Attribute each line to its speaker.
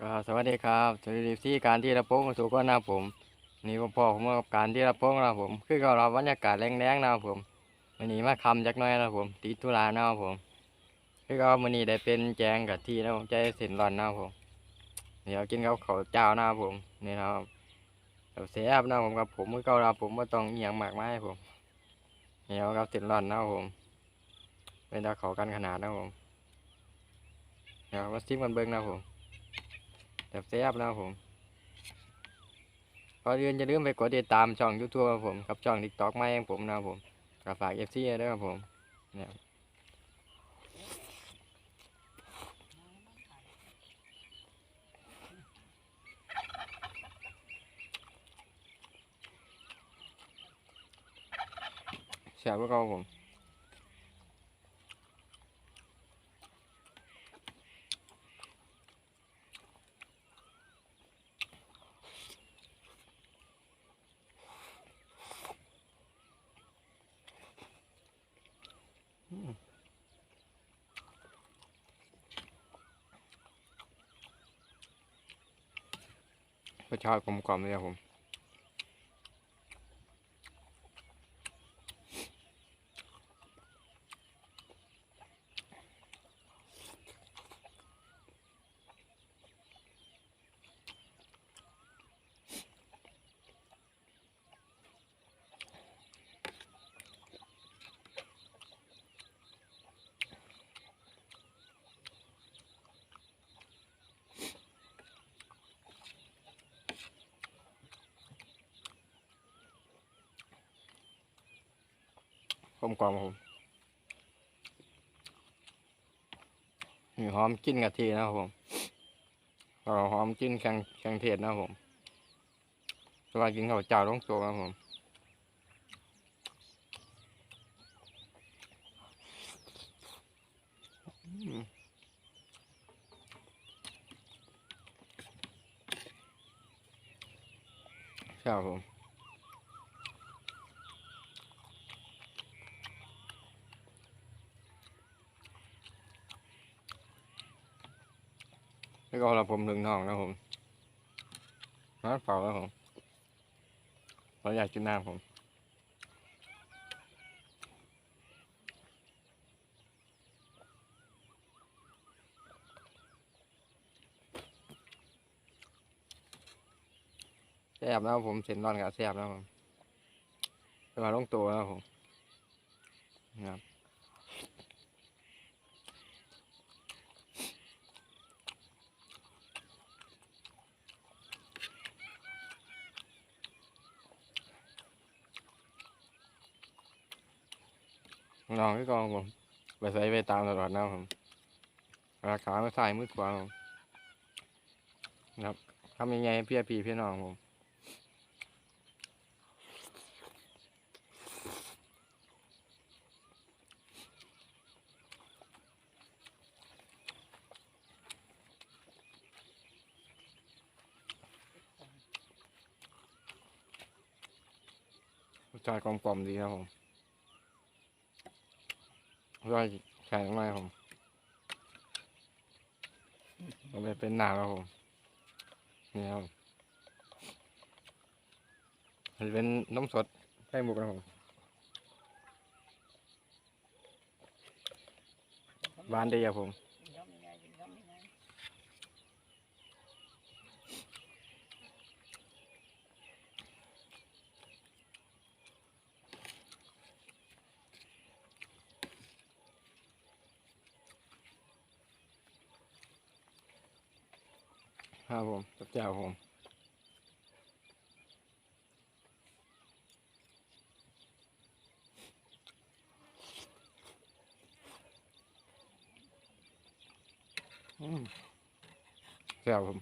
Speaker 1: ก็สวัสดีครับสวัสดีที่การที่ระโพงสู่ก็นะผม นี่ก็พ่อผมกับการที่ระโพงนะครับผม คือก็เราบรรยากาศแรงๆนะผมวันนี้มาคำจักน้อยนะครับผมติดธุระนะผม คือก็วันนี้ได้เป็นแจงกับที่นะผมใจเส้นร้อนนะผมเดี๋ยวกินกับข้าวเจ้านะผมนี่นะครับแบบเสียบนะผมกับผมมือเก่านะครับผมไม่ต้องเอียงมากมายครับผมเดี๋ยวกับเส้นร้อนนะผมเป็นตาเขากันขนาดนะผมเดี๋ยวมาซิมกันเบิ้งนะผม แบบแซ่บนะครับผมก่อนอื่นอย่าลืมไปกดติดตามช่อง YouTube ครับผมกับช่อง TikTok ใหม่ของผมนะครับผมกับฝาก FC ด้วยครับผมเนี่ยแซ่บก็ครับผม รสชาติกลมกล่อมเลยครับผม กลมกล่อมผมนี่หอมกลินกะทินะครับผมแล้วก็หอมกลินแกงแกงเทศนะครับผมสวัสดีกินข้าวเจ้าต้องโจนะครับผมอืมครับผม แล้วก็เราผมถึงน้องนะผมน้ำเปล่าแล้วผมเราอยากกินน้ำผมแซ่บนะครับผมเส้นร้อนกับแซ่บนะครับผมเป็นมาลงตัวนะครับผมนะครับ ลองก็กองผมไปใส่ไปตามตลอดนะผมราคาไม่ใส่มืดกว่าผมนะครับทำยังไงเพี่พี่พี่น้องผมรสชาติกลมกล่อมดีครับผม รสแข็งมากครับผมเอาไปเป็นหนาแล้วผมนี่ครับมันเป็นน้ำสดไข่มุกนะครับผมหวานดีครับผม ครับผมกับเจ้าผมอืมแซ่บผม